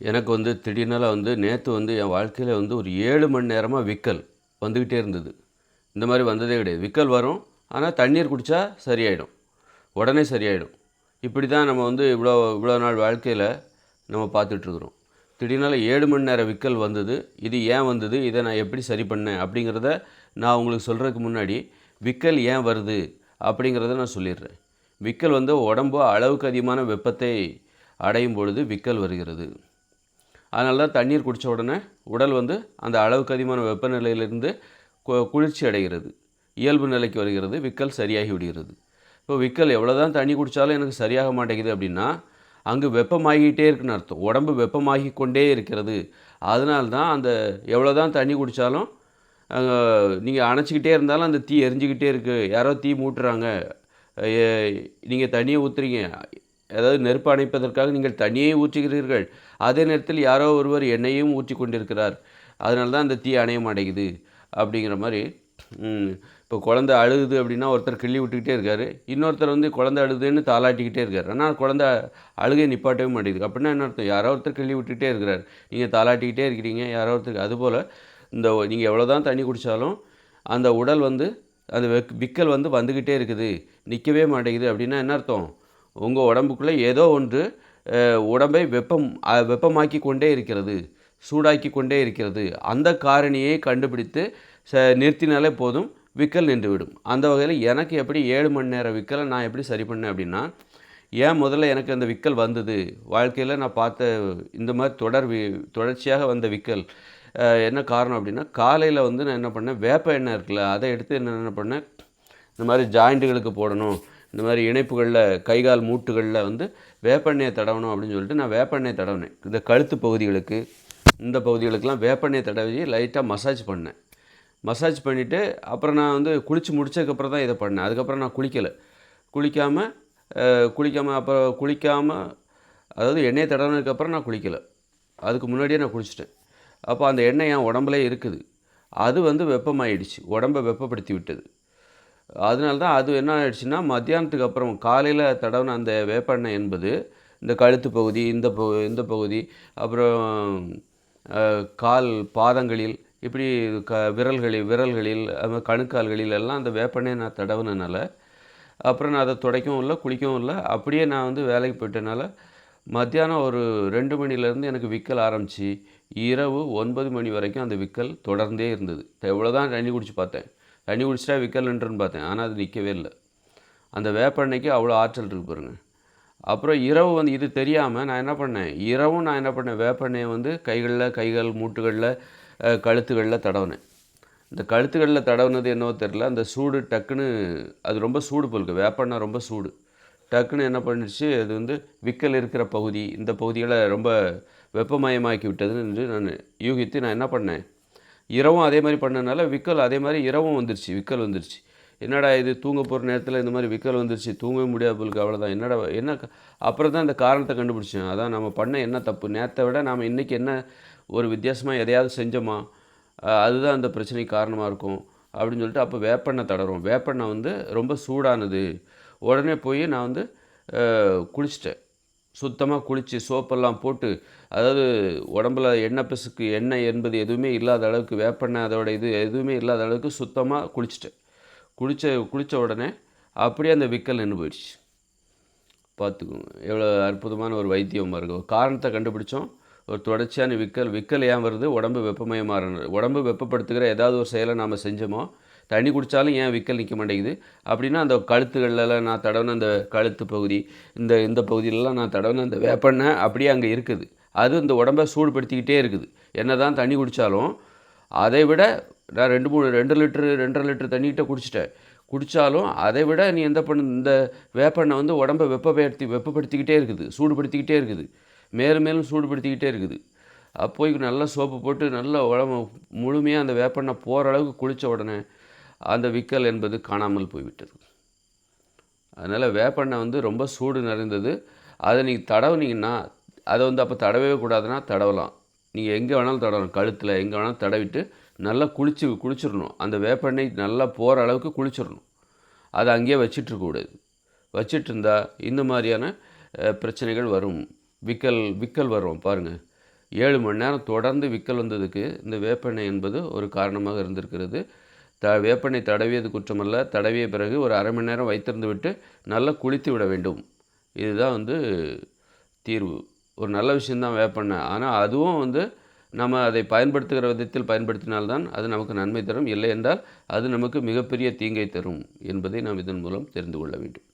எனக்கு வந்து திடீர்னால வந்து நேற்று வந்து என் வாழ்க்கையில் வந்து ஒரு ஏழு மணி நேரமாக விக்கல் வந்துக்கிட்டே இருந்தது. இந்த மாதிரி வந்ததே கிடையாது. விக்கல் வரும். ஆனால் தண்ணீர் குடித்தா சரியாயிடும். உடனே சரியாயிடும். இப்படி தான் நம்ம வந்து இவ்வளோ இவ்வளோ நாள் வாழ்க்கையில் நம்ம பார்த்துட்ருக்குறோம் திடீர்னால ஏழு மணி நேரம் விக்கல் வந்தது. இது ஏன் வந்தது? இதை நான் எப்படி சரி பண்ணேன்? அப்படிங்கிறத நான் உங்களுக்கு சொல்கிறதுக்கு முன்னாடி விக்கல் ஏன் வருது? அப்படிங்கிறத நான் சொல்லிடுறேன். விக்கல் வந்து உடம்பு அளவுக்கு அதிகமான வெப்பத்தை அடையும் பொழுது விக்கல் வருகிறது. அதனால தான் தண்ணீர் குடித்த உடனே உடல் வந்து அந்த அளவுக்கு அதிகமான வெப்பநிலையிலிருந்து கு- குளிர்ச்சி அடைகிறது. இயல்பு நிலைக்கு வருகிறது விக்கல் சரியாகி விடுகிறது. இப்போ விக்கல் எவ்வளோ தான் தண்ணி குடித்தாலும் எனக்கு சரியாக மாட்டேங்குது அப்படின்னா அங்கே வெப்பமாகிக்கிட்டே இருக்குன்னு அர்த்தம். உடம்பு வெப்பமாகி கொண்டே இருக்கிறது. அதனால தான் அந்த எவ்வளோ தான் தண்ணி குடித்தாலும் நீங்கள் அணைச்சிக்கிட்டே இருந்தாலும் அந்த தீ எரிஞ்சுக்கிட்டே இருக்குது யாரோ தீ மூட்டுறாங்க. நீங்கள் தண்ணியை ஊற்றுறீங்க அதாவது நெருப்பு அணைப்பதற்காக நீங்கள் தண்ணியை ஊற்றுகிறீர்கள். அதே நேரத்தில் யாரோ ஒருவர் எண்ணெயையும் ஊற்றி கொண்டிருக்கிறார். அதனால தான் அந்த தீ அணைய மாட்டேங்குது அப்படிங்கிற மாதிரி இப்போ குழந்த அழுகுது அப்படின்னா ஒருத்தர் கிள்ளி விட்டுக்கிட்டே இருக்காரு. இன்னொருத்தர் வந்து குழந்தை அழுதுன்னு தாளாட்டிக்கிட்டே இருக்கார். ஆனால் குழந்த அழுகை நிப்பாட்டவே மாட்டேங்குது. அப்படின்னா என்ன அர்த்தம்? யாரோ ஒருத்தர் கிள்ளி விட்டுக்கிட்டே இருக்கிறார். நீங்கள் தாளாட்டிக்கிட்டே இருக்கிறீங்க. யாரோ ஒருத்தருக்கு அதுபோல் இந்த நீங்கள் எவ்வளோ தான் தண்ணி குடித்தாலும் அந்த உடல் வந்து அந்த வெக் விக்கல் வந்து வந்துக்கிட்டே இருக்குது. நிற்கவே மாட்டேங்குது. அப்படின்னா என்ன அர்த்தம்? உங்கள் உடம்புக்குள்ளே ஏதோ ஒன்று உடம்பை வெப்பம் வெப்பமாக்கி கொண்டே இருக்கிறது சூடாக்கி கொண்டே இருக்கிறது. அந்த காரணியை கண்டுபிடித்து ச நிறுத்தினாலே போதும் விக்கல் நின்றுவிடும். அந்த வகையில் எனக்கு எப்படி ஏழு மணி நேரம் விக்கலை நான் எப்படி சரி பண்ணேன் அப்படின்னா ஏன் முதல்ல எனக்கு அந்த விக்கல் வந்தது? வாழ்க்கையில் நான் பார்த்த இந்த மாதிரி தொடர் வி தொடர்ச்சியாக வந்த விக்கல் என்ன காரணம் அப்படின்னா காலையில் வந்து நான் என்ன பண்ணேன் வேப்ப எண்ணெய் இருக்குல்ல அதை எடுத்து என்ன என்ன பண்ணேன்? இந்த மாதிரி ஜாயிண்ட்டுகளுக்கு போடணும். இந்த மாதிரி இணைப்புகளில் கைகால் மூட்டுகளில் வந்து வேப்பெண்ணெயை தடவணும் அப்படின்னு சொல்லிட்டு நான் வேப்பெண்ணெய் தடவினேன். இந்த கழுத்து பகுதிகளுக்கு இந்த பகுதிகளுக்கெல்லாம் வேப்பெண்ணெய் தடவி லைட்டாக மசாஜ் பண்ணேன். மசாஜ் பண்ணிவிட்டு அப்புறம் நான் வந்து குளித்து முடித்ததுக்கப்புறம் தான் இதை பண்ணேன். அதுக்கப்புறம் நான் குளிக்கலை. குளிக்காமல் குளிக்காமல் அப்புறம் குளிக்காமல் அதாவது எண்ணெயை தடவினதுக்கப்புறம் நான் குளிக்கலை. அதுக்கு முன்னாடியே நான் குளிச்சிட்டேன். அப்போ அந்த எண்ணெய் என் உடம்புலே இருக்குது. அது வந்து வெப்பமாயிடுச்சு. உடம்பை வெப்பப்படுத்தி விட்டது. அதனால தான் அது என்ன ஆயிடுச்சுன்னா மத்தியானத்துக்கு அப்புறம் காலையில் தடவின அந்த வேப்பெண்ணெய் என்பது இந்த கழுத்து பகுதி இந்த பகு இந்த பகுதி அப்புறம் கால் பாதங்களில் இப்படி க விரல்களில் விரல்களில் அது கணுக்கால்களில் எல்லாம் அந்த வேப்பெண்ணெயை நான் தடவினனால அப்புறம் நான் அதை துடைக்கவும் இல்லை குளிக்கவும் இல்லை. அப்படியே நான் வந்து வேலைக்கு போயிட்டனால மத்தியானம் ஒரு ரெண்டு மணிலேருந்து எனக்கு விக்கல் ஆரம்பிச்சு இரவு ஒன்பது மணி வரைக்கும் அந்த விக்கல் தொடர்ந்தே இருந்தது. எவ்வளோ தான் தண்ணி குடிச்சு பார்த்தேன். தண்ணி குடிச்சிட்டா விக்கல் பார்த்தேன். ஆனால் அது நிற்கவே இல்லை. அந்த வேப்பெண்ணெய்க்கு அவ்வளோ ஆற்றல் இருக்கு பாருங்கள் அப்புறம் இரவு வந்து இது தெரியாமல் நான் என்ன பண்ணேன்? இரவும் நான் என்ன பண்ணேன்? வேப்பெண்ணெயை வந்து கைகளில் கைகள் மூட்டுகளில் கழுத்துகளில் தடவினேன். இந்த கழுத்துகளில் தடவுனது என்னவோ தெரில அந்த சூடு டக்குன்னு அது ரொம்ப சூடு போலுக்கு வேப்பெண்ணெய் ரொம்ப சூடு. டக்குன்னு என்ன பண்ணிடுச்சு? அது வந்து விக்கல் இருக்கிற பகுதி இந்த பகுதிகளை ரொம்ப வெப்பமயமாக்கி விட்டதுன்னு நான் யூகித்து நான் என்ன பண்ணேன்? இரவும் அதே மாதிரி பண்ணனால விக்கல் அதே மாதிரி இரவும் வந்துருச்சு விக்கல் வந்துருச்சு. என்னடா இது தூங்க போகிற நேரத்தில் இந்த மாதிரி விக்கல் வந்துருச்சு தூங்கவே முடியாது போலுக்கு அவ்வளோதான் என்னடா என்ன அப்புறம் தான் இந்த காரணத்தை கண்டுபிடிச்சேன். அதான் நம்ம பண்ண என்ன தப்பு? நேரத்தை விட நாம் இன்றைக்கி என்ன ஒரு வித்தியாசமாக எதையாவது செஞ்சோமா அதுதான் அந்த பிரச்சனைக்கு காரணமாக இருக்கும் அப்படின்னு சொல்லிட்டு அப்போ வேப்பெண்ணெய் தடறோம். வேப்பெண்ணெய் வந்து ரொம்ப சூடானது. உடனே போய் நான் வந்து குளிச்சிட்டேன். சுத்தமாக குளித்து சோப்பெல்லாம் போட்டு அதாவது உடம்புல எண்ணெய் பிசுக்கு எண்ணெய் என்பது எதுவுமே இல்லாத அளவுக்கு வேப்பெண்ணெய் அதோட இது எதுவுமே இல்லாத அளவுக்கு சுத்தமாக குளிச்சிட்டேன் குளித்த குளித்த உடனே அப்படியே அந்த விக்கல் நின்று போயிடுச்சு. பார்த்துக்கோங்க. எவ்வளோ அற்புதமான ஒரு வைத்தியம் பாருங்க. ஒரு காரணத்தை கண்டுபிடிச்சோம். ஒரு தொடர்ச்சியான விக்கல் விக்கல் ஏன் வருது? உடம்பு வெப்பமயமாக உடம்பு வெப்பப்படுத்துகிற ஏதாவது ஒரு செயலை நாம் செஞ்சோமோ தண்ணி குடித்தாலும் ஏன் விக்கல் நிற்க மாட்டேங்குது? அப்படின்னா அந்த கழுத்துகள்லாம் நான் தடவின அந்த கழுத்து பகுதி இந்த இந்த பகுதியிலலாம் நான் தடவின அந்த வேப்பெண்ணெய் அப்படியே அங்கே இருக்குது. அது இந்த உடம்பை சூடுபடுத்திக்கிட்டே இருக்குது. என்ன தான் தண்ணி குடித்தாலும் அதை விட நான் ரெண்டு மூணு ரெண்டு லிட்டரு ரெண்டரை லிட்டர் தண்ணிக்கிட்ட குடிச்சிட்டேன். குடித்தாலும் அதை விட நீ எந்த பண்ணு இந்த வேப்பெண்ணெய் வந்து உடம்பை வெப்பப்படுத்தி வெப்பப்படுத்திக்கிட்டே இருக்குது. சூடுபடுத்திக்கிட்டே இருக்குது. மேலும் மேலும் சூடுபடுத்திக்கிட்டே இருக்குது. அப்போ நல்லா சோப்பு போட்டு நல்லா உடம்பு முழுமையாக அந்த வேப்பெண்ணெய் போகிற அளவுக்கு குளித்த உடனே அந்த விக்கல் என்பது காணாமல் போய்விட்டது. அதனால் வேப்பெண்ணெய் வந்து ரொம்ப சூடு நிறைந்தது. அதை நீங்கள் தடவுனீங்கன்னா அதை வந்து அப்போ தடவே கூடாதுன்னா தடவலாம். நீங்கள் எங்கே வேணாலும் தடவலாம் கழுத்தில் எங்கே வேணாலும் தடவிட்டு நல்லா குளிச்சு குளிச்சிடணும். அந்த வேப்பெண்ணெய் நல்லா போகிற அளவுக்கு குளிச்சிடணும். அதை அங்கேயே வச்சிட்டு இருக்கக்கூடாது வச்சிட்டு இருந்தால் இந்த மாதிரியான பிரச்சனைகள் வரும். விக்கல் விக்கல் வரும். பாருங்கள் ஏழு மணி நேரம் தொடர்ந்து விக்கல் வந்ததுக்கு இந்த வேப்பெண்ணெய் என்பது ஒரு காரணமாக இருந்திருக்கிறது. த வேப்பனை தடவியது குற்றமல்ல. தடவிய பிறகு ஒரு அரை மணி நேரம் வைத்திருந்து விட்டு நல்லா குளித்து விட வேண்டும். இதுதான் வந்து தீர்வு. ஒரு நல்ல விஷயந்தான் வேப்பெண்ணெய். ஆனால் அதுவும் வந்து நம்ம அதை பயன்படுத்துகிற விதத்தில் பயன்படுத்தினால்தான் அது நமக்கு நன்மை தரும். இல்லை என்றால் அது நமக்கு மிகப்பெரிய தீங்கை தரும் என்பதை நாம் இதன் மூலம் தெரிந்து கொள்ள வேண்டும்.